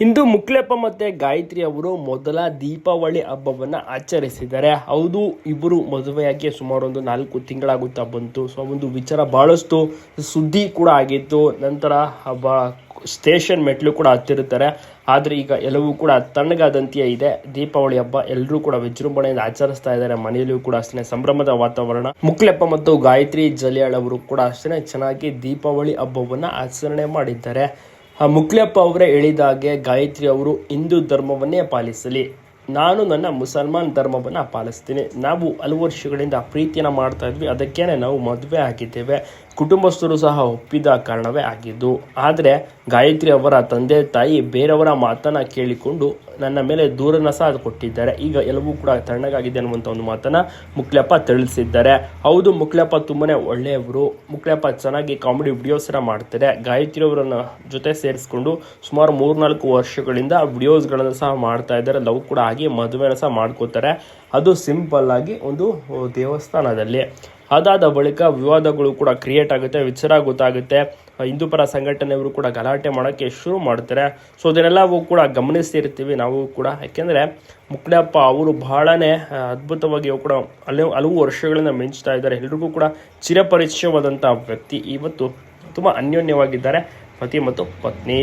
ಇಂದು ಮುಕ್ಲೆಪ್ಪ ಮತ್ತೆ ಗಾಯತ್ರಿ ಅವರು ಮೊದಲ ದೀಪಾವಳಿ ಹಬ್ಬವನ್ನು ಆಚರಿಸಿದ್ದಾರೆ. ಹೌದು ಇಬ್ಬರು ಮದುವೆಯಾಗಿ ಸುಮಾರು ಒಂದು ನಾಲ್ಕು ತಿಂಗಳಾಗುತ್ತಾ ಬಂತು. ಸೊ, ಒಂದು ವಿಚಾರ ಭಾಳಷ್ಟು ಸುದ್ದಿ ಕೂಡ ಆಗಿತ್ತು. ನಂತರ ಹಬ್ಬ ಸ್ಟೇಷನ್ ಮೆಟ್ಲು ಕೂಡ ಹತ್ತಿರುತ್ತಾರೆ. ಆದರೆ ಈಗ ಎಲ್ಲವೂ ಕೂಡ ತಣ್ಣಗಾದಂತೆಯೇ ಇದೆ. ದೀಪಾವಳಿ ಹಬ್ಬ ಎಲ್ಲರೂ ಕೂಡ ವಿಜೃಂಭಣೆಯಿಂದ ಆಚರಿಸ್ತಾ ಇದ್ದಾರೆ. ಮನೆಯಲ್ಲೂ ಕೂಡ ಅಷ್ಟೇ ಸಂಭ್ರಮದ ವಾತಾವರಣ. ಮುಕ್ಲೆಪ್ಪ ಮತ್ತು ಗಾಯತ್ರಿ ಜಲಿಯಾಳ್ ಅವರು ಕೂಡ ಅಷ್ಟೇ ಚೆನ್ನಾಗಿ ದೀಪಾವಳಿ ಹಬ್ಬವನ್ನು ಆಚರಣೆ ಮಾಡಿದ್ದಾರೆ. ಮುಕ್ಲೆಪ್ಪ ಅವರೇ ಹೇಳಿದಾಗೆ ಗಾಯತ್ರಿ ಅವರು ಹಿಂದೂ ಧರ್ಮವನ್ನೇ ಪಾಲಿಸಲಿ. ನಾನು ನನ್ನ ಮುಸಲ್ಮಾನ್ ಧರ್ಮವನ್ನು ಪಾಲಿಸ್ತೀನಿ. ನಾವು ಹಲವು ವರ್ಷಗಳಿಂದ ಪ್ರೀತಿಯನ್ನು ಮಾಡ್ತಾ ಇದ್ವಿ. ಅದಕ್ಕೇ ನಾವು ಮದುವೆ ಆಗಿದ್ದೇವೆ. ಕುಟುಂಬಸ್ಥರು ಸಹ ಒಪ್ಪಿದ ಕಾರಣವೇ ಆಗಿದ್ದು, ಆದರೆ ಗಾಯತ್ರಿ ಅವರ ತಂದೆ ತಾಯಿ ಬೇರೆಯವರ ಮಾತನ್ನ ಕೇಳಿಕೊಂಡು ನನ್ನ ಮೇಲೆ ದೂರನ್ನು ಸಹ ಕೊಟ್ಟಿದ್ದಾರೆ. ಈಗ ಎಲ್ಲವೂ ಕೂಡ ತಣ್ಣಗಾಗಿದೆ ಅನ್ನುವಂಥ ಒಂದು ಮಾತನ್ನ ಮುಕ್ಲೆಪ್ಪ ತಿಳಿಸಿದ್ದಾರೆ. ಹೌದು, ಮುಕ್ಲೆಪ್ಪ ತುಂಬಾ ಒಳ್ಳೆಯವರು. ಮುಕ್ಲೆಪ್ಪ ಚೆನ್ನಾಗಿ ಕಾಮಿಡಿ ವಿಡಿಯೋಸ್ ಮಾಡ್ತಾರೆ. ಗಾಯತ್ರಿ ಅವರನ್ನ ಜೊತೆ ಸೇರಿಸ್ಕೊಂಡು ಸುಮಾರು ಮೂರ್ನಾಲ್ಕು ವರ್ಷಗಳಿಂದ ವಿಡಿಯೋಸ್ಗಳನ್ನು ಸಹ ಮಾಡ್ತಾ ಇದ್ದಾರೆ. ಲವ್ ಕೂಡ ಆಗಿ ಮದುವೆನ ಸಹ ಮಾಡ್ಕೋತಾರೆ. ಅದು ಸಿಂಪಲ್ ಆಗಿ ಒಂದು ದೇವಸ್ಥಾನದಲ್ಲಿ. ಅದಾದ ಬಳಿಕ ವಿವಾದಗಳು ಕೂಡ ಕ್ರಿಯೇಟ್ ಆಗುತ್ತೆ, ವಿಚಾರ ಗೊತ್ತಾಗುತ್ತೆ. ಹಿಂದೂ ಪರ ಸಂಘಟನೆಯವರು ಕೂಡ ಗಲಾಟೆ ಮಾಡೋಕ್ಕೆ ಶುರು ಮಾಡ್ತಾರೆ. ಸೊ ಅದನ್ನೆಲ್ಲವೂ ಕೂಡ ಗಮನಿಸ್ತಿರ್ತೀವಿ ನಾವು ಕೂಡ. ಯಾಕೆಂದರೆ ಮುಕ್ಡಪ್ಪ ಅವರು ಬಹಳನೇ ಅದ್ಭುತವಾಗಿ ಕೂಡ ಹಲವು ಹಲವು ವರ್ಷಗಳಿಂದ ಮಿಂಚ್ತಾ ಇದ್ದಾರೆ. ಎಲ್ರಿಗೂ ಕೂಡ ಚಿರಪರಿಚಯವಾದಂಥ ವ್ಯಕ್ತಿ. ಇವತ್ತು ತುಂಬ ಅನ್ಯೋನ್ಯವಾಗಿದ್ದಾರೆ. ಪತಿ ಮತ್ತು ಪತ್ನಿ.